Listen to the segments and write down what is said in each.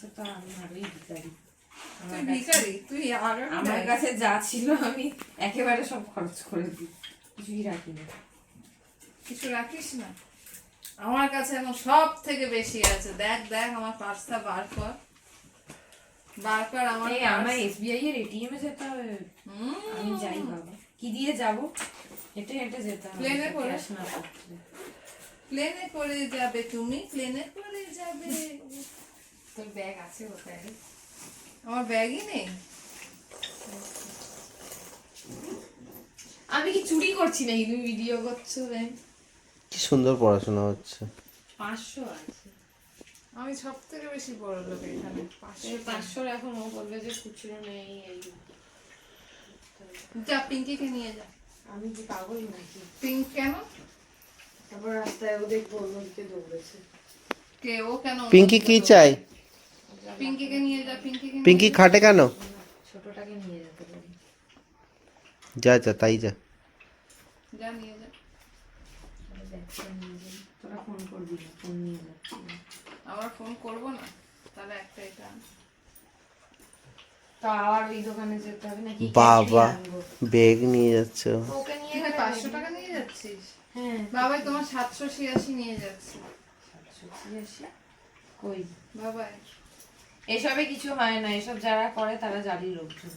কাছে তো আমি তুই ভিখারি? তুই আর আমার কাছে যা ছিল আমি একেবারে সব খরচ করে দিই। কিছুই রাখি না। কিছু রাখিস না? আমার কাছে এখন সব থেকে বেশি আছে। দেখ দেখ আমার পার্সটা বার কর। বার কর আমার এই আমার এসবিআই এর এটিএম এ যেতে হবে। হুম, আমি যাই বাবা। কি দিয়ে যাব? হেঁটে হেঁটে যেতে হবে। প্লেনে করে? প্লেনে করে যাবে তুমি? প্লেনে করে যাবে। তোর ব্যাগ আছে কোথায় আমার ব্যাগই নেই আমি কি চুরি করছি নাকি? তুমি ভিডিও করছ ব্যাগ কি সুন্দর পড়াশোনা হচ্ছে। পাঁচশো আছে। আমি সব থেকে বেশি বড় লোক এখানে পাঁচশো পাঁচশোর এখন ও বলবে যে খুচরো নেই এই যা। পিঙ্কিকে নিয়ে যা। আমি কি পাগল নাকি? পিঙ্ক কেন? তারপর রাস্তায় ও দেখব অন্যদিকে দৌড়েছে। কে ও কেন পিঙ্কি কি চাই পিঙ্কিকে নিয়ে যা পিঙ্কিকে পিঙ্কি খাটে কেন? ছোটটাকে নিয়ে যেতে পারি। যা যা তাই যা। যা নিয়ে যা। তোরা ফোন করবি না ফোন নিয়ে যাচ্ছি। ফোন করব না? তাহলে একটা এটা তো আবার ওই দোকানে যেতে হবে নাকি? বাবা ব্যাগ নিয়ে যাচ্ছে। ওকে নিয়ে গেলে পাঁচশো টাকা নিয়ে যাচ্ছিস? হ্যাঁ। বাবাই তোমার সাতশো ছিয়াশি নিয়ে যাচ্ছে। সাতশো ছিয়াশি। কই? বাবাই। এসবে কিছু হয় না এসব যারা করে তারা জালি লোকজন।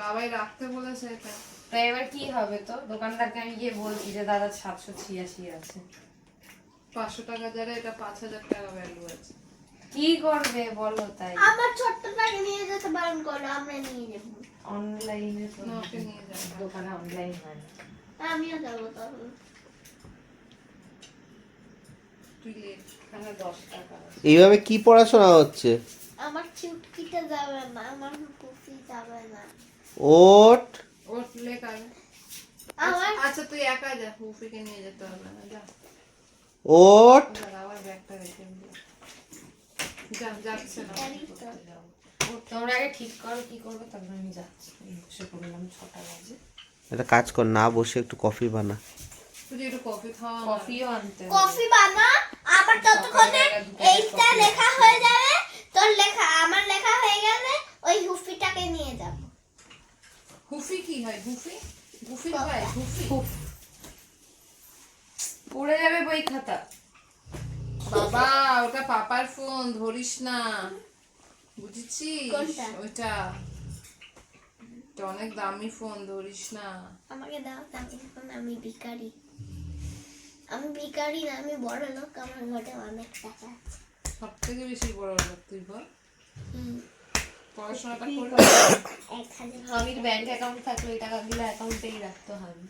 বাবাই রাখতে বলেছে এটা। তো এবার কি হবে তো? দোকানদারকে আমি গিয়ে বলছি যে দাদা সাতশো ছিয়াশি আছে। পাঁচশো টাকা যারা এটা পাঁচ হাজার টাকা ভ্যালু আছে। কি করবে বলো তাই? আমার ছোট্টটাকে নিয়ে যেতে বারণ করো আমরা নিয়ে যাব অনলাইনে তো নিয়ে যাবে। দোকানে অনলাইন হয় আমিও যাব তাহলে তুই লেট। এইভাবে কি পড়াশোনা হচ্ছে? আমার চুটকিটা যাবে না আমার যাবে না। ওট। লেট আগে আমার আচ্ছা তুই একা যা নিয়ে যেতে হবে না যা। ওট। আবার ব্যাগটা রেখে যা যাচ্ছে না। তোমরা আগে ঠিক করো কি করবে তারপর আমি যাচ্ছি। বসে পড়লাম ছটা বাজে। একটা কাজ কর না বসে একটু কফি বানা। তুই একটু কফি খাওয়া কফিও আনতে কফি বানা? আমার ততক্ষণে এইটা লেখা হয়ে যাবে। তোর লেখা আমার লেখা হয়ে গেলে ওই হুফিটাকে নিয়ে যাব। হুফি কি হয়? হুফি? হুফি হয়? হুফি? পড়ে যাবে বই খাতা। বাবা ওটা পাপার ফোন ধরিস না। বুঝেছিস? কোনটা? ওইটা। অনেক দামি ফোন ধরিস না। আমাকে দাও তাহলে এখন আমি ভিখারি। আমি ভিখারি না আমি বড় লোক আমার ঘরে অনেক টাকা আছে। সব থেকে বেশি বড় লোক তুই বল। হুম, পড়াশোনাটা করে হামির ব্যাংক অ্যাকাউন্ট থাকলে ওই টাকাগুলো অ্যাকাউন্টেই রাখতে হবে।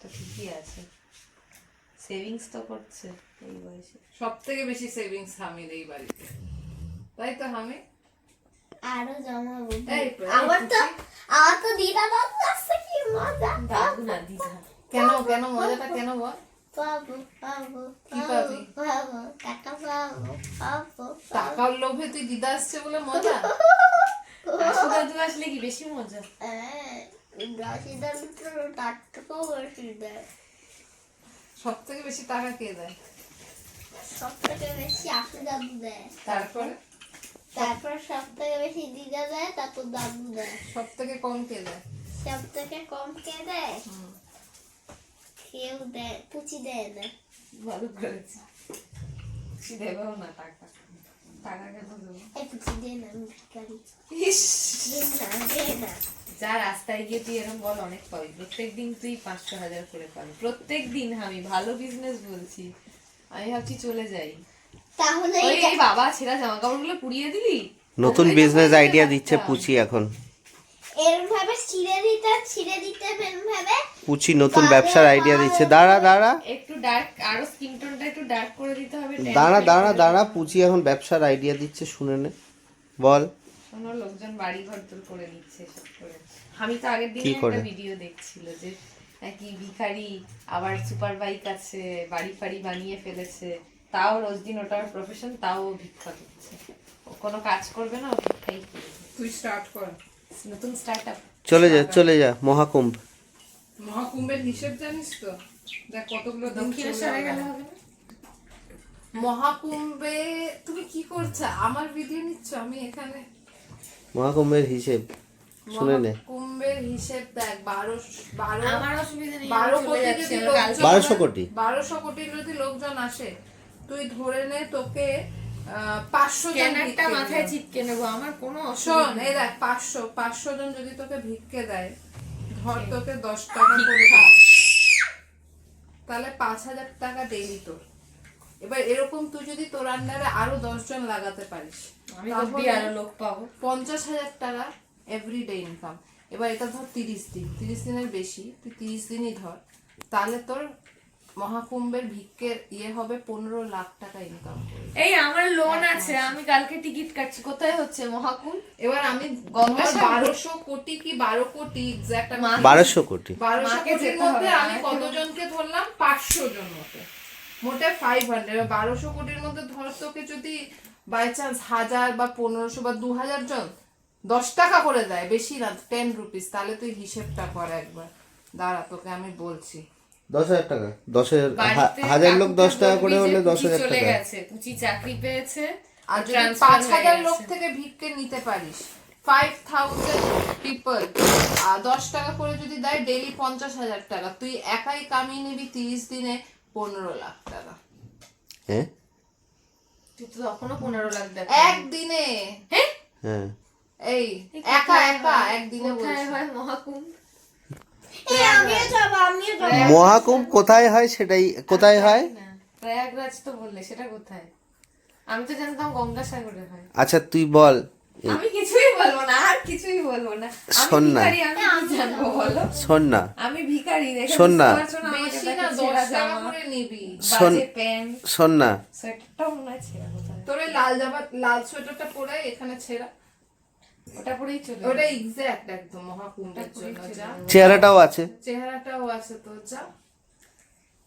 তো ঠিকই আছে। সেভিংস তো করছে এই বয়সে। সব থেকে বেশি সেভিংস হামির এই বাড়িতে। তাই তো হামি? আরও জমাবো আমার তো আমার তো দিদা দাদু আসছে কি মজা। দাদু না দিদা। কেন কেন মজাটা কেন বল? পাবো পাবো কি পাবো টাকা পাবো পাবো টাকার লোভে তুই দিদা আসছে বলে মজা? আসলে কি বেশি মজা? হ্যাঁ রাশিদার তার থেকেও বেশি দেয়। সব থেকে বেশি টাকা কে দেয়? সব থেকে বেশি আসু দাদু দেয়। তারপরে? তারপর সব থেকে বেশি দিদা দেয় তারপর দাদু দেয়। সব থেকে কম কে দেয়? সব থেকে কম কে দেয়? কেউ দেয় পুচি দেয় না ভালো করেছে। কিছু দেবেও না টাকা টাকা কেন দেবো। এই পুচি দে না আমি না যা রাস্তায় গিয়ে তুই এরকম বল অনেক পাবি। প্রত্যেক দিন তুই পাঁচশো হাজার করে পাবি। প্রত্যেক দিন আমি ভালো বিজনেস বলছি। আমি ভাবছি চলে যাই। তাহলে এই বাবা ছেঁড়া জামা কাপড়গুলো পুড়িয়ে দিলি? নতুন বিজনেস আইডিয়া। দিচ্ছে পুচি এখন। ভাবে ছিঁড়ে দিতে ছিঁড়ে দিতে ভাবে পুচি নতুন ব্যবসার আইডিয়া দিচ্ছে। দাঁড়া দাঁড়া। একটু ডার্ক আরও স্কিন টোনটা একটু ডার্ক করে দিতে হবে দাঁড়া দাঁড়া দাঁড়া। পুচি এখন ব্যবসার আইডিয়া দিচ্ছে শুনে নে। বল। শোনো লোকজন বাড়ি ঘর তোর করে নিচ্ছে সব করে। আমি তো আগের দিন করে? একটা ভিডিও দেখছিল যে নাকি ভিখারি আবার সুপার বাইক আছে বাড়ি ফাড়ি বানিয়ে ফেলেছে। তাও রোজ দিন ওটার প্রফেশন তাও ভিক্ষা করছে ও কোনো কাজ করবে না ও ভিক্ষাই তুই স্টার্ট কর। নতুন স্টার্ট আপ চলে যা চলে যা মহাকুম্ভ। মহাকুম্ভের হিসেব জানিস তো? দেখ কতগুলো দিন চলে দক্ষিণেশ্বরে গেলে গেল। হবে না? মহাকুম্ভে তুমি কি করছ? আমার ভিডিও নিচ্ছ আমি এখানে। মহাকুম্ভের হিসেব শুনে নে। মহাকুম্ভের হিসেব দেখ বারো বারো আমার অসুবিধা নেই বারো আমি চলে কোটি যাচ্ছি, যদি আমি কালকে- লোকজন- বারোশো কোটি। বারোশো কোটি যদি লোকজন আসে তুই ধরে নে তোকে পাঁচশো জন স্ক্যানারটা মাথায় নেব আমার কোনো শোন এই দেখ পাঁচশো পাঁচশো জন যদি তোকে ভিক্ষে দেয় ধর তোকে দশ টাকা করে তাহলে পাঁচ হাজার টাকা তোর এবার এরকম তুই যদি তোর আন্ডারে আরও দশ জন লাগাতে পারিস আমি আরও লোক পাবো। পঞ্চাশ হাজার টাকা এভরিডে ইনকাম এবার এটা ধর তিরিশ দিন তিরিশ দিনের বেশি তুই তিরিশ দিনই ধর। তাহলে তোর মহাকুম্ভের ভিক্ষের ইয়ে হবে পনেরো লাখ টাকা ইনকাম এই আমার লোন আছে আমি কালকে টিকিট কাটছি। কোথায় হচ্ছে মহাকুম এবার আমি গঙ্গাসাগর? বারোশো কোটি কি বারো কোটি এক্সাক্ট বারোশো কোটি। বারোশো কোটির মধ্যে আমি কতজনকে ধরলাম? পাঁচশো জন মতো। মোটে ফাইভ হান্ড্রেড বারোশো কোটির মধ্যে ধর তোকে যদি বাই চান্স হাজার বা পনেরোশো বা দু হাজার জন দশ টাকা করে দেয় বেশি না টেন রুপিস তাহলে তুই হিসেবটা কর একবার। দাঁড়া তোকে আমি বলছি। দশ হাজার টাকা। দশ হাজার লোক দশ টাকা করে হলে দশ হাজার চলে টাকা। গেছে পুচি চাকরি পেয়েছে আর যদি পাঁচ হাজার লোক থেকে ভিক্ষে নিতে পারিস ফাইভ থাউজেন্ড পিপল আর দশ টাকা করে যদি দেয় ডেইলি পঞ্চাশ হাজার টাকা। তুই একাই কামিয়ে নিবি তিরিশ দিনে পনেরো লাখ টাকা। হ্যাঁ তুই তো তখনও পনেরো লাখ দেখ। একদিনে? হ্যাঁ? এই একা একা একদিনে বলছি। হয় মহাকুম এই আমিও যাব আমিও যাব মহাকুম্ভ কোথায় হয় সেটাই কোথায় হয়? প্রয়াগরাজ তো বললে সেটা কোথায়? আমি তো জানতাম গঙ্গাসাগরে হয়। আচ্ছা তুই বল। আমি কিছুই বলব না আর কিছুই বলব না। শোন না। ভিখারি আমি কি জানব বলো? শোন না। আমি ভিখারি শোন না। বুঝতে পারছ না আমাকে বেশি না দশ টাকা করে নিবি। শোন প্যান্ট শোন না। মনে ছেঁড়া কোথায়? তোর লাল জামা লাল সোয়েটারটা পরে এখানে ছেঁড়া। ওটা পরেই চলে ওটা এক্সাক্ট একদম মহাকুম্ভের জন্য যা চেহারাটাও আছে চেহারাটাও আছে তোর যা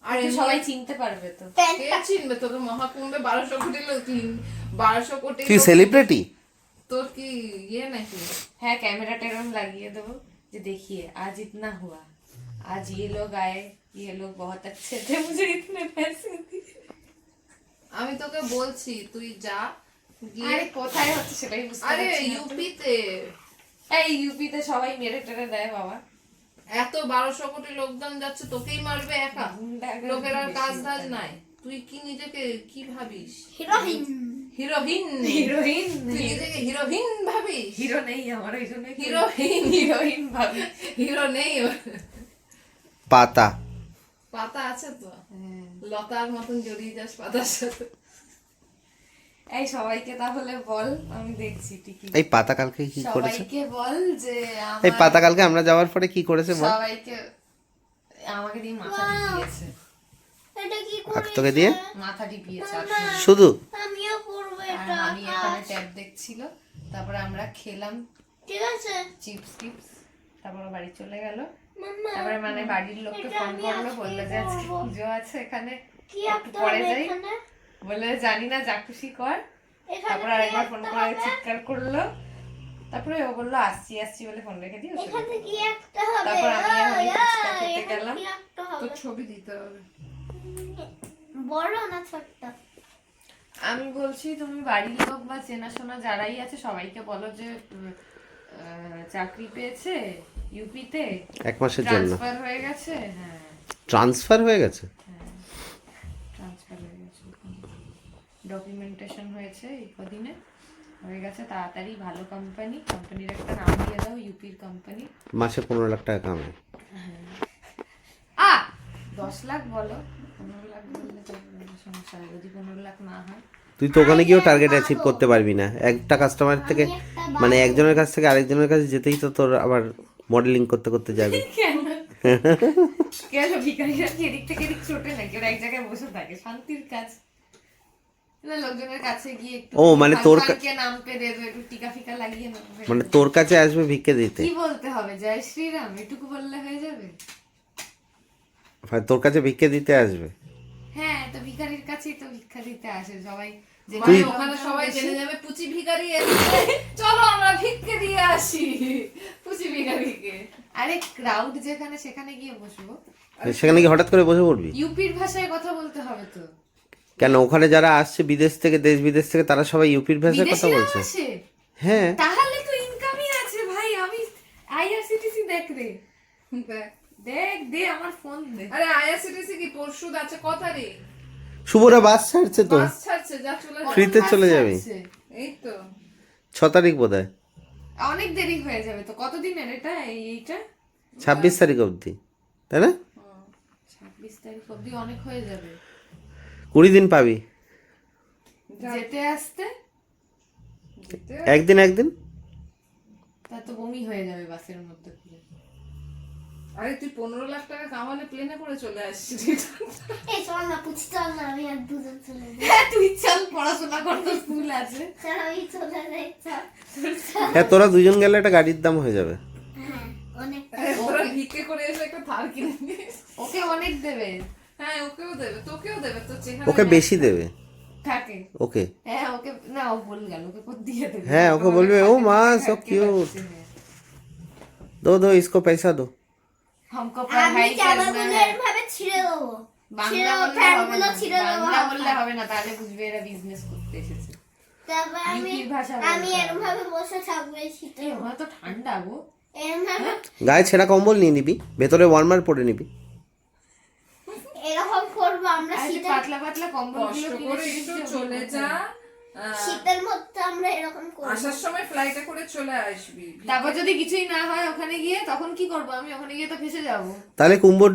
আর আর এমনি- সবাই চিনতে পারবে তো কে চিনবে তোকে মহাকুম্ভে বারোশো কোটি লোক চিন- বারোশো কোটি তুই লোক- সেলিব্রিটি তোর কি ইয়ে নাকি হ্যাঁ ক্যামেরাটা এরকম লাগিয়ে দেবো যে देखिए आज इतना हुआ आज ये लोग आए ये लोग बहुत अच्छे थे मुझे इतने पैसे दिए আমি তোকে বলছি তুই যা গিয়ে আরে কোথায় হচ্ছে সেটাই বুঝতে আরে পারছি না। তো। ইউপিতে। এই ইউপিতে সবাই মেরে টেরে দেয় বাবা। এত বারোশো কোটি লোকজন যাচ্ছে তোকেই মারবে একা। লোকের আর কাজ ধাজ নাই। তুই কি নিজেকে কি ভাবিস? হিরোইন হিরোহিন। হিরোইন তুই নিজেকে হিরোহিন ভাবিস? হিরো নেই আমার ওই জন্য হিরোইন হিরোইন ভাবি। হিরো নেই পাতা। পাতা আছে তো? হ্যাঁ। লতার মতন জড়িয়ে যাস পাতার সাথে। এই সবাইকে তাহলে বল আমি দেখছি টিকি এই পাতা কালকে কি করেছে? সবাইকে বল যে এই পাতা কালকে আমরা যাওয়ার পরে কি করেছে বল? সবাইকে আমাকে দিয়ে মাথা টিপিয়েছে। এটা কি তোকে দিয়ে? মাথা টিপিয়েছে শুধু? আমিও করব আর এটা আমি এখানে ট্যাব দেখছিল তারপরে আমরা খেলাম। ঠিক আছে। চিপস টিপস তারপরে বাড়ি চলে গেল। তারপরে মানে বাড়ির লোককে ফোন করল বলল যে আজকে পুজো আছে এখানে। কি একটু পরে যাই। এখানে? বলে জানি না যা খুশি কর। তারপর আরেকবার ফোন করে চিৎকার করল। তারপরে ও বলল আসছি আসছি বলে ফোন রেখে দিয়ে ও চলে এখানে গেলো। কি আঁকতে হবে? তারপর আমি গেলাম। তোর ছবি দিতে হবে। বড় না ছোট্ট? আমি বলছি তুমি বাড়ির লোক বা চেনাশোনা যারাই আছে সবাইকে বলো যে চাকরি পেয়েছে ইউপিতে এক মাসের জন্য। ট্রান্সফার হয়ে গেছে? হ্যাঁ। ট্রান্সফার হয়ে গেছে ট্রান্সফার হয়ে গেছে ডকুমেন্টেশন হয়েছে এই কদিনে। হয়ে গেছে তাড়াতাড়ি ভালো কোম্পানি কোম্পানির একটা নাম দিয়ে দাও ইউপির কোম্পানি মাসে পনেরো লাখ টাকা কামায়। আ দশ লাখ বলো। পনেরো লাখ বললে তো সমস্যা হয় যদি পনেরো লাখ না হয়। তুই তো ওখানে গিয়েও টার্গেট অ্যাচিভ করতে পারবি না। একটা কাস্টমার থেকে মানে একজনের কাছ থেকে আরেকজনের কাছে যেতেই তো তোর আবার মডেলিং করতে করতে যাবে। কেন? ভিকারিরা এদিক থেকে এদিক ছোটে নাকি? ওরা এক জায়গায় বসে থাকে। শান্তির কাজ না লোকজনের কাছে গিয়ে একটু ও, মানে তোর কা- কে নাম পে দেবে একটু টিকা ফিকা লাগিয়ে নেবে মানে তোর কাছে আসবে ভিক্ষে দিতে। কি বলতে হবে? জয় শ্রীরাম এটুকু বললে হয়ে যাবে? তোর কাছে ভিক্ষে দিতে আসবে? হ্যাঁ তো ভিখারির কাছেই তো ভিক্ষা দিতে আসে। সবাই যে মানে ওখানে সবাই জেনে যাবে পুচি ভিখারি এসেছে চলো আমরা ভিক্ষে দিয়ে আসি। পুচি ভিখারিকে। আরে ক্রাউড যেখানে সেখানে গিয়ে বসবো। সেখানে কি হঠাৎ করে বসে পড়বি? ইউপির ভাষায় কথা বলতে হবে তো। কেন ওখানে যারা আসছে বিদেশ থেকে দেশ বিদেশ থেকে তারা সবাই ইউপির ভাষায় কথা বলছে। হ্যাঁ। তাহলে তো ইনকামই আছে ভাই আমি আইআরসিটিসি দেখ রে। দেখ। দে আমার ফোন দে আরে আইআরসিটিসি কি পরশু আছে ক তারিখ শুভরা বাস ছাড়ছে তো? বাস ছাড়ছে যা চলে যা। ফ্রিতে চলে যাবে? এই তো। ছ তারিখ বোধ হয় অনেক দেরি হয়ে যাবে তো কতদিনের এটা এইটা? ছাব্বিশ তারিখ অবধি তাই না? ছাব্বিশ তারিখ অব্দি অনেক হয়ে যাবে। কুড়ি দিন পাবি। যেতে আসতে? একদিন একদিন? তা তো বমি হয়ে যাবে বাসের মধ্যে আরে তুই পনেরো লাখ টাকা কামালে প্লেনে করে চলে আসছিস। এই চল না পুচি চল না আমি আর দুজন চলে যাই। হ্যাঁ তুই চল পড়াশোনা করতে স্কুল আছে। চল আমি চলে যাই চল। হ্যাঁ তোরা দুজন গেলে একটা গাড়ির দাম হয়ে যাবে। হ্যাঁ অনেক তোরা ভিক্ষে করে এসে একটা থার কিনে ওকে অনেক দেবে। হ্যাঁ ওকেও দেবে তোকেও দেবে তোর চেহারা ওকে বেশি দেবে থাকে ওকে হ্যাঁ ওকে না ও বল গেল ওকে কত দিয়ে দেবে হ্যাঁ ওকে বলবে ও মা সব থাকে কিউট बच्चे हैं। দো দো ইসকো পয়সা দো हमको আমি पढ़ाई करना জামাগুলো है এরভাবে ছিঁড়ে দেবো ছিঁড়ে বাংলা দেবো বললে হবে প্যান্টগুলো না ছিঁড়ে দেবো বাংলা বললে হবে না তাহলে বুঝবে এরা বিজনেস করতে এসেছে তারপর আমি ইউপির ভাষা আমি বলতে হবে। এরম ভাবে বসে থাকবো এই শীতে এই ওরা তো ঠান্ডা গো এরম ভাবে গায়ে ছেঁড়া কম্বল নিয়ে নিবি ভেতরে ওয়ার্মার পরে নিবি এরকম করব আমরা শীতের পাতলা পাতলা কম্বল করে একটু চলে যা। শীতের মধ্যে আমরা এরকম করব। আসার সময় ফ্লাইটে করে চলে আসবি। তারপর যদি কিছুই না হয় ওখানে গিয়ে তখন কি করব আমি? ওখানে গিয়ে তো ফেসে যাব। তাহলে কুম্ভর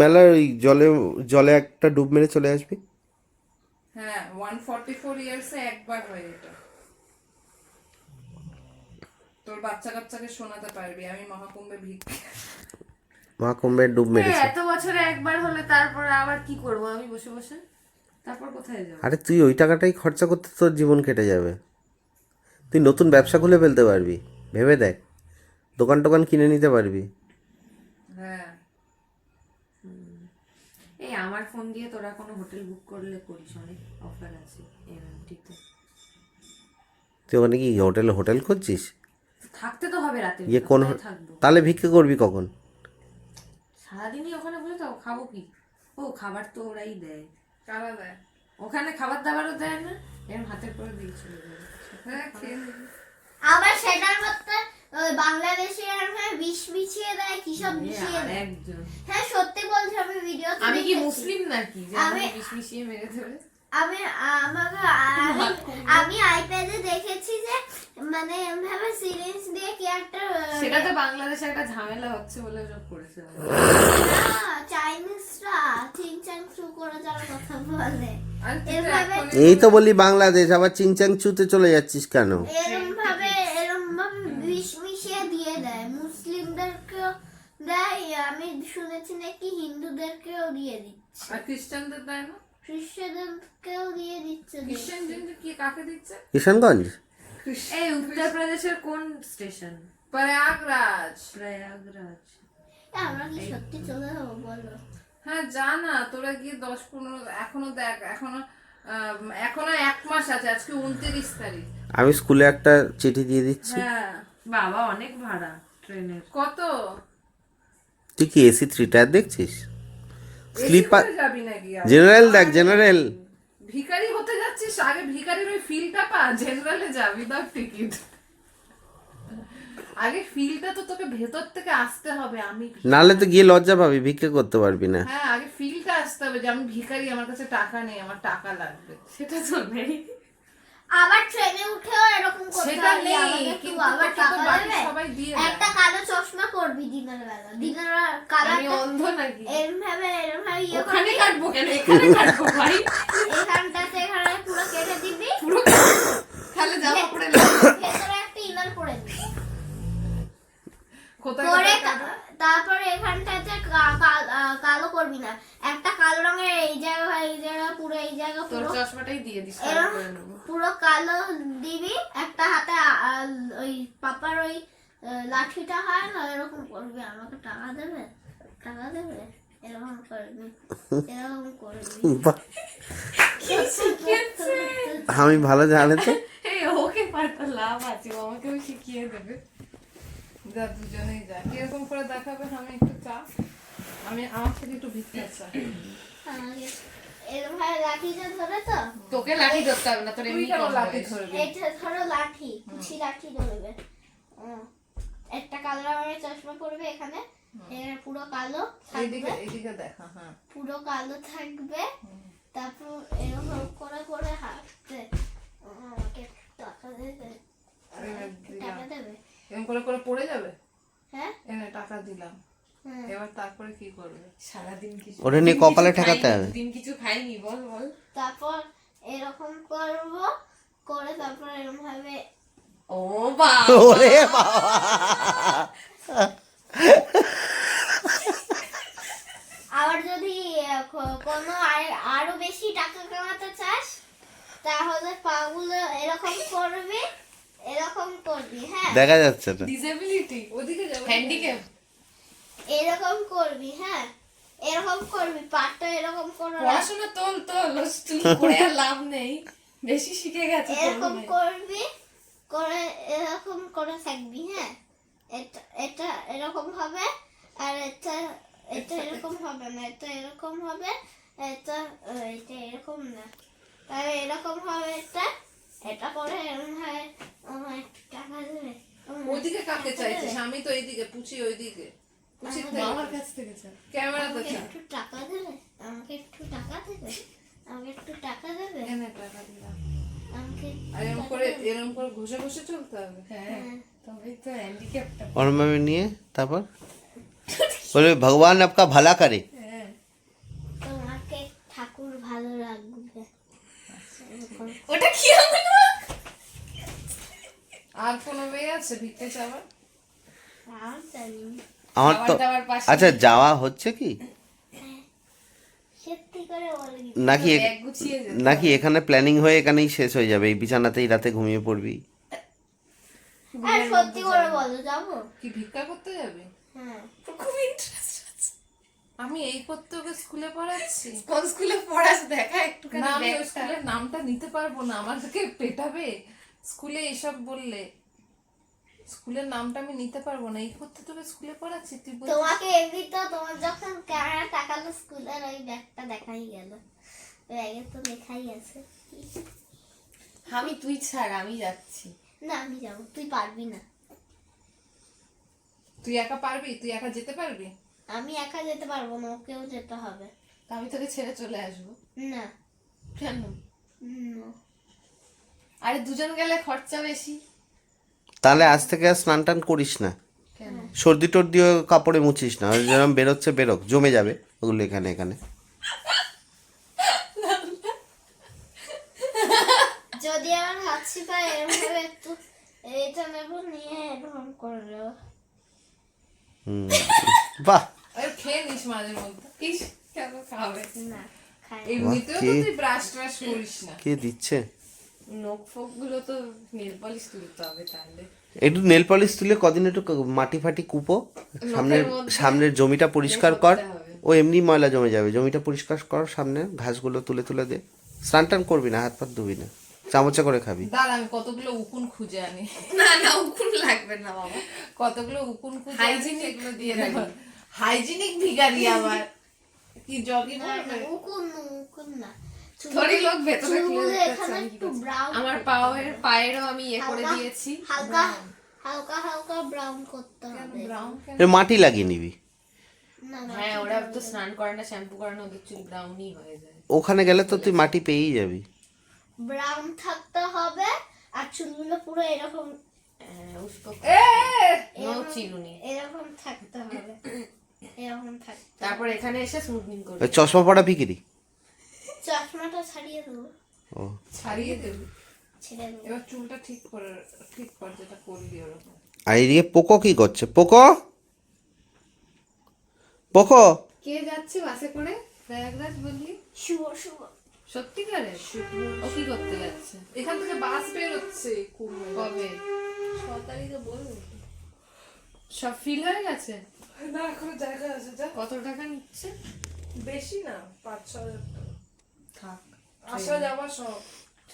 মেলার ওই জলে জলে একটা ডুব মেরে চলে আসবি? হ্যাঁ ওয়ান ফর্টি ফোর ইয়ার্সে একবার হয় এটা। তোর বাচ্চা কাচ্চাকে শোনাতে পারবি আমি মহাকুম্ভে ভিক্ষে। মহাকুম্ভের ডুব মেরেছে। এত বছরে একবার হলে তারপরে আবার কি করব? আমি বসে বসে। তারপর কোথায় যাব? আরে তুই ওই টাকাটাই খরচা করতে তোর জীবন কেটে যাবে। তুই নতুন ব্যবসা খুলে ফেলতে পারবি ভেবে দেখ। দোকান টোকান কিনে নিতে পারবি। হ্যাঁ। এই আমার ফোন দিয়ে তোরা কোনো হোটেল বুক করলে করিস অনেক অফার আছে এমএমটিতে তুই ওখানে কি হোটেলে হোটেল করছিস থাকতে তো হবে রাতে ইয়ে কোন তাহলে ভিক্ষে করবি কখন? সারাদিনই ওখানে বসে তো খাব কি? ও খাবার তো ওরাই দেয়। কারা দেয়। ওখানে খাবার দাবারও দেয় না এরকম হাতের করে দিয়ে চলে যাবে হ্যাঁ। আবার সেটার মধ্যে বাংলাদেশে এরকম বিষ মিশিয়ে দেয় কি সব মিশিয়ে দেয়? হ্যাঁ সত্যি বলছি আমি ভিডিও আমি কি মুসলিম নাকি যে আমি আমি- বিষ মিশিয়ে মেরে দেবে আমি আমাকে আমি আইপ্যাডে দেখেছি যে মানে এভাবে সিরিঞ্জ দিয়ে কি একটা সেটা তো বাংলাদেশে একটা ঝামেলা হচ্ছে বলে সব করেছে। চাইনিজরা চিং করে যারা কথা বলে। এই তো বলি বাংলাদেশ আবার চিংচাং চুতে চলে যাচ্ছিস কেন? এরম ভাবে এরম ভাবে বিষ মিশিয়ে দিয়ে দেয়। মুসলিমদেরকেও দেয় আমি শুনেছি নাকি হিন্দুদেরকেও দিয়ে দিচ্ছে। আর খ্রিস্টানদের দেয় না? দিয়ে দিচ্ছে খ্রিস্টান কি কাকে দিচ্ছে? কিষানগঞ্জ। এই উত্তরপ্রদেশের কোন স্টেশন? প্রয়াগরাজ। প্রয়াগরাজ। আমরা কি সত্যি চলে যাব বলো। হ্যাঁ যা না তোরা গিয়ে দশ পনেরো এখনও দেখ এখনও এখনও এক মাস আছে আজকে উনত্রিশ তারিখ। আমি স্কুলে একটা চিঠি দিয়ে দিচ্ছি। হ্যাঁ। বাবা অনেক ভাড়া ট্রেনের। কত? তুই কি এসি থ্রি টায়ার দেখছিস? স্লিপার? জেনারেল দেখ জেনারেল ভিখারি হতে যাচ্ছিস আগে ভিখারির ওই ফিলটা পা জেনারেলে যাবি উইদাউট টিকিট আগে ফিলটা তো তোকে ভেতর থেকে আসতে হবে আমি নালে তো গিয়ে লজ্জা পাবি ভিক্ষে করতে পারবি না। হ্যাঁ আগে ফিলটা আসতে হবে যে আমি ভিখারি আমার কাছে টাকা নেই আমার টাকা লাগবে সেটা তো নেই। আবার ট্রেনে উঠেও এরকম করতে কিন্তু আবার টাকা দেবে। একটা কালো চশমা পরবি দিনের বেলা। দিনের বেলা কালো আমি অন্ধ নাকি? এরম ভাবে এরম ভাবে ইয়ে ওখানে কাটবো কেন? এখানে কাটবো ভাই? এখানটাতে এখানে পুরো কেটে দিবি। পুরো তাহলে জামা পরে ভেতরে একটা ইনার পরে দিবি। পরে তারপরে এখানটাতে কালো করবি না একটা কালো রঙের এই জায়গা এই জায়গা পুরো এই জায়গা তোর পুরো চশমাটাই দিয়ে দিস নেব। পুরো কালো দিবি একটা হাতে ওই পাপার ওই লাঠিটা হয় না এরকম করবি আমাকে টাকা দেবে? টাকা দেবে? এরকম করবি এরকম করবি। আমি ভালো জানে তো ওকে পারতো লাভ আছে আমাকেও শিখিয়ে দেবে। যা দুজনেই যা। কীরকম করে দেখাবে আমি একটু চা আমি আমার থেকে একটু ভিক্ষা ভাবে লাঠিটা ধরে তো? তোকে লাঠি ধরতে হবে না তোর এমনি কম লাঠি। ধরবি। এটা ধরো লাঠি কুচি লাঠি ধরবে। একটা কালো রঙের চশমা পরবে এখানে পুরো কালো এইদিকে থাকবে। এইদিকে দেখা হ্যাঁ। পুরো কালো থাকবে তারপর এরকম করে করে হাঁটতে। আমাকে টাকা দেবে। টাকা দেবে? এরকম করে করে পড়ে যাবে? হ্যাঁ? এনে টাকা দিলাম। হ্যাঁ এবার তারপরে কি করবে? সারাদিন কিছু ওটা নিয়ে কপালে ঠেকাতে হবে। দুদিন কিছু খাইনি বল বল। তারপর এরকম করব করে তারপর এরকম ভাবে ও বাবা! ওরে বাবা! আবার যদি কোনো আরও বেশি টাকা কামাতে চাস তাহলে পাগুলো এরকম করবি এরকম করবি হ্যাঁ। দেখা যাচ্ছে না। ডিসেবিলিটি ওদিকে যাবে। হ্যান্ডিক্যাপ এরকম করবি হ্যাঁ? এরকম করবি পাটা এরকম করে পড়াশোনা তোল তোল তুই করে আর লাভ নেই। বেশি শিখে গেছে এরকম করবি করে এরকম করে থাকবি হ্যাঁ? এটা এটা এরকম হবে আর এটা এটা এরকম হবে না এটা এরকম হবে এটা এটা এরকম না। তাহলে এরকম হবে এটা এটা করে এরকম হয় আমার টাকা দেবে। ওইদিকে কাকে চাইছিস? আমি তো এইদিকে পুচি ওইদিকে। মামার কাছ থেকে চাও। ক্যামেরাতে আমাকে একটু টাকা দেবে? আমাকে একটু টাকা দেবে? আমাকে একটু টাকা দেবে? এনে টাকা দিলাম। আমাকে এরকম করে এরকম করে ঘষে ঘষে চলতে হবে। হ্যাঁ। তবেই তো হ্যান্ডিক্যাপটা ওর নিয়ে তারপর বলে ভগবান আপকা ভালা করে তোমাকে ঠাকুর ভালো লাগবে ওটা কি হবে আর কোনো মেয়ে আছে ভিক্ষে চাওয়ার? আর জানি। আমার তো আচ্ছা যাওয়া হচ্ছে কি? সত্যি করে বলি নাকি নাকি এখানে প্ল্যানিং হয়ে এখানেই শেষ হয়ে যাবে এই বিছানাতেই রাতে ঘুমিয়ে পড়বি। সত্যি করে বলো যাব। কি ভিক্ষা করতে যাবে? হ্যাঁ। খুব ইন্টারেস্ট আমি এই করতে ওকে স্কুলে পড়াচ্ছি। কোন স্কুলে পড়াস? দেখা। স্কুলের নামটা নিতে পারব না আমাদেরকে পেটাবে। স্কুলে এসব বললে। স্কুলের নামটা আমি নিতে পারব না। এই করতে তোকে স্কুলে পড়াচ্ছি তুই বলছিস তোমাকে এমনি তো তোমার যখন ক্যামেরা তাকালো স্কুলের ওই ব্যাগটা দেখাই গেল। ব্যাগে তো লেখাই আছে। আমি তুই ছাড় আমি যাচ্ছি। না আমি যাব তুই পারবি না। তুই একা পারবি? তুই একা যেতে পারবি? আমি একা যেতে পারব না ওকেও যেতে হবে। তা আমি তোকে ছেড়ে চলে আসব। না। কেন? আরে দুজন গেলে খরচা বেশি। তাহলে আজ থেকে আর স্নান টান করিস না। সর্দি টর্দিও কাপড়ে মুছিস না যেরকম বেরোচ্ছে বেরোক জমে যাবে ওগুলো এখানে এখানে। যদি আমার হাসি পায় এরকম একটু এটা নেব নিয়ে এরকম করে দেবো হুম। বাহ। আর খেয়ে নিস মাঝে মধ্যে। ইস কেন খাবে? না এমনিতেও তুই ব্রাশ ট্রাশ করিস না। কে দিচ্ছে? নখ ফোক তো নেল পলিশ তুলতে হবে তাহলে। একটু নেল পলিশ তুলে কদিন একটু মাটি ফাটি কুপো সামনের সামনের জমিটা পরিষ্কার কর। ও এমনি ময়লা জমে যাবে। জমিটা পরিষ্কার কর সামনে ঘাসগুলো তুলে তুলে দে। স্নান টান করবি না হাত পাত ধুবি না। চামচা করে খাবি। দাঁড়া আমি কতগুলো উকুন খুঁজে আনি। না না উকুন লাগবে না বাবা। কতগুলো উকুন খুঁজে আনি, Hygienic দিয়ে রাখি। হাইজিনিক ভিখারি আবার। কি জগি না, উকুন উকুন না। থরি লোক ভেতরে আমার পায়ের পায়েরও আমি ইয়ে করে দিয়েছি। হালকা হালকা হালকা ব্রাউন করতে হবে। ব্রাউন মাটি লাগিয়ে নিবি। হ্যাঁ ওরা তো স্নান করে না শ্যাম্পু করে না ওদের চুল ব্রাউনই হয়ে যায়। ওখানে গেলে তো তুই মাটি পেয়েই যাবি। ব্রাউন থাকতে হবে আর চুলগুলো পুরো এরকম হ্যাঁ, এরকম থাকতে হবে এরকম থাকতে তারপর এখানে এসে স্মুথনিং করবে। চশমা পড়া বিক্রি চশমাটা ছাড়িয়ে দেবো। ও। ছাড়িয়ে দেবো? এবার চুলটা ঠিক করে ঠিক কর যেটা করবি ওরকম। আর এদিকে পোকো কি করছে? পোকো? পোকো? কে যাচ্ছে বাসে করে? প্রয়াগরাজ বললি? শুভ শুভ। সত্যিকারে ও কি করতে যাচ্ছে? এখান থেকে বাস বেরোচ্ছে কবে? ছ তারিখে বলব। সব ফিল হয়ে গেছে? না এখনও জায়গা আছে যা। কত টাকা নিচ্ছে? বেশি না পাঁচ ছ হাজার টাকা। থাক আসা যাওয়া সব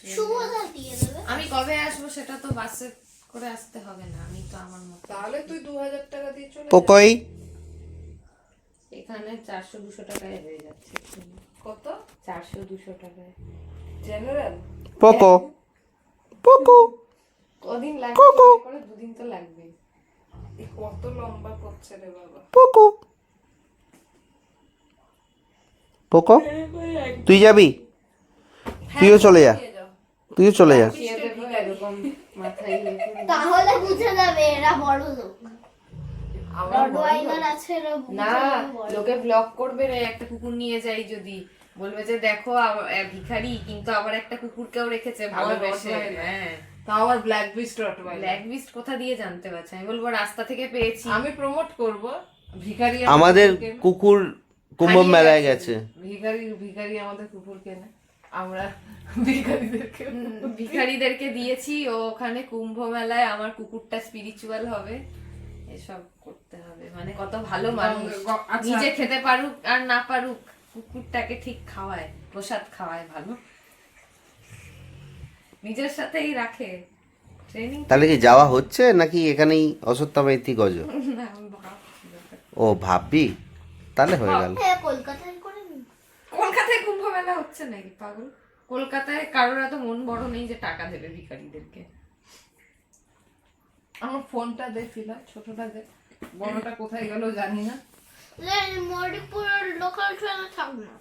শুভটা দিয়ে দেবে। আমি কবে আসব সেটা তো বাসে করে আসতে হবে না আমি তো আমার মতো তাহলে তুই দু হাজার টাকা দিয়ে চলে। পোকোই। এখানে চারশো দুশো টাকায় হয়ে যাচ্ছে কত? চারশো দুশো টাকায়। জেনারেল পোকো। পোকো। কদিন লাগবে? করে দুদিন তো লাগবে। কত লম্বা করছে রে বাবা। পোকো। পোকো। তুই যাবি? তুইও চলে যা। তুইও চলে যা। রেখে তাহলে বুঝে যাবে এরা বড় লোক। না করবে রে একটা কুকুর নিয়ে যাই যদি। বলবে যে দেখো ভিখারি কিন্তু আবার একটা কুকুরকেও রেখেছে ভালোবেসে। হ্যাঁ তাও আবার black beast rottweiler black beast কোথা দিয়ে জানতে পারছে? আমি বলব রাস্তা থেকে পেয়েছি। আমি প্রমোট করব। ভিখারি আমাদের কুকুর কুম্ভ মেলায় গেছে। ভিখারি ভিখারি আমাদের কুকুর কেনে আমরা ভিখারিদেরকে ভিখারিদেরকে দিয়েছি ও ওখানে কুম্ভ মেলায় আমার কুকুরটা স্পিরিচুয়াল হবে এসব করতে হবে। মানে কত ভালো মানুষ। আচ্ছা। নিজে খেতে পারুক আর না পারুক কুকুরটাকে ঠিক খাওয়ায় প্রসাদ খাওয়ায় ভালো। নিজের সাথেই রাখে। ট্রেনিং তাহলে কি যাওয়া হচ্ছে নাকি এখানেই অসত্যাবাইতি গজ ও ভাববি। তাহলে হয়ে গেল। হ্যাঁ কলকাতায় করে নি কলকাতায় কুম্ভ হচ্ছে নাকি পাগল? কলকাতায় কারোর এত মন বড় নেই যে টাকা দেবে ভিখারিদেরকে। আমার ফোনটা দে ফিলা ছোটটা দে। বড়টা কোথায় গেল জানি না। মরিপুরের লোকাল ট্রেনে থাক না।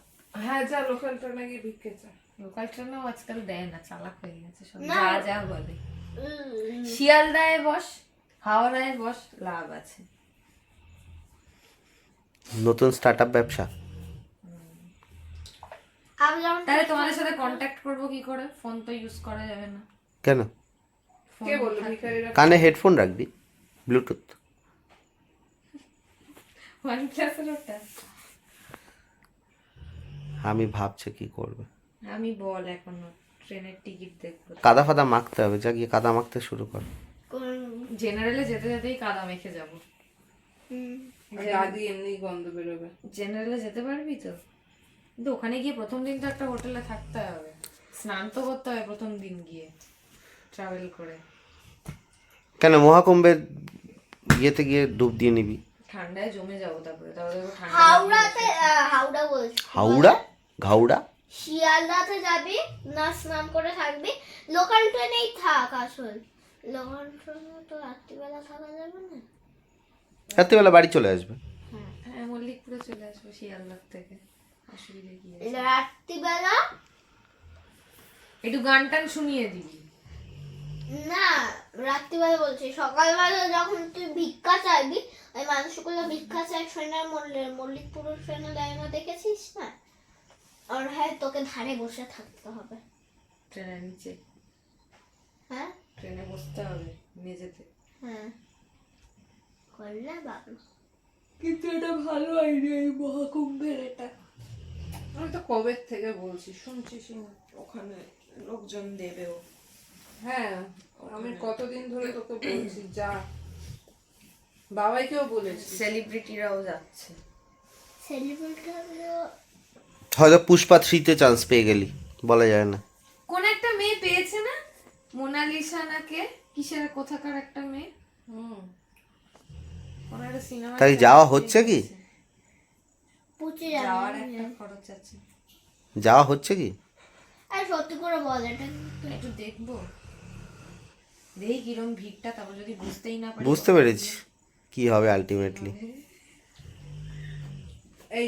হ্যাঁ যা লোকাল ট্রেনে গিয়ে ভিক্ষে চা। লোকাল ট্রেনেও আজকাল দেয় না চালাক হয়ে গেছে সব। যা যা বলে। শিয়ালদায় বস হাওড়ায় বস লাভ আছে। নতুন স্টার্ট আপ ব্যবসা। আমি তাহলে তোমাদের সাথে কন্ট্যাক্ট করব কি করে? ফোন তো ইউজ করা যাবে না। কেন? কানে হেডফোন রাখবি? ব্লুটুথ আমি ভাবছি কি করবে। আমি বল এখন ট্রেনের টিকিট দেখব। কাদা ফাদা মাখতে হবে যা গিয়ে কাদা মাখতে শুরু কর। জেনারেলে যেতে যেতেই কাদা মেখে যাব। দাদি এমনি গন্ধ বেরোবে। জেনারেলে যেতে পারবি তো। কিন্তু ওখানে গিয়ে প্রথম দিন তো একটা হোটেলে থাকতে হবে। স্নান তো করতে হবে প্রথম দিন গিয়ে ট্রাভেল করে। কেন মহাকুম্ভের ইয়েতে গিয়ে ডুব দিয়ে নিবি? ঠান্ডায় জমে যাব তারপরে তারপরে ঠান্ডা হাওড়াতে হাওড়া বলছি। হাওড়া? ঘাউড়া? শিয়ালদাতে যাবি না স্নান করে থাকবি। লোকাল ট্রেনেই থাক আসল। লোকাল ট্রেনে তো রাত্রিবেলা থাকা যাবে না। রাত্রিবেলা বাড়ি চলে আসবে। হ্যাঁ মল্লিকপুরে চলে আসব শিয়ালদার থেকে। অসুবিধা কি রাত্রিবেলা? একটু গান টান শুনিয়ে দিবি। না রাত্রিবেলা বলছি। সকালবেলা যখন তুই ভিক্ষা চাইবি ওই মানুষগুলো ভিক্ষা লাইনে দেখেছিস না? আর হ্যাঁ তোকে ধারে বসে থাকতে হবে। ট্রেনের নিচে। হ্যাঁ? ট্রেনে বসতে হবে মেঝেতে। হ্যাঁ। করলে বাবু। কিন্তু এটা ভালো আইডিয়া এই মহাকুম্ভের এটা। আমি তো কবে থেকে বলছি শুনছিস না ওখানে লোকজন দেবেও। হ্যাঁ আমি কতদিন ধরে তোকে বলছি যা। বাবাইকেও বলেছি। সেলিব্রিটিরাও যাচ্ছে। সেলিব্রিটি হয়তো পুষ্পা থ্রিতে চান্স পেয়ে গেলি বলা যায় না। কোন একটা মেয়ে পেয়েছে না? মোনালিসা নাকে কিসের কোথাকার একটা মেয়ে? হুম। তাই যাওয়া হচ্ছে কি? যাওয়া হচ্ছে কি? সত্যি করে বল এটা একটু দেখব। দেখি কিরম ভিড়টা তারপর যদি বুঝতেই না পারি বুঝতে পেরেছি। কি হবে আলটিমেটলি এই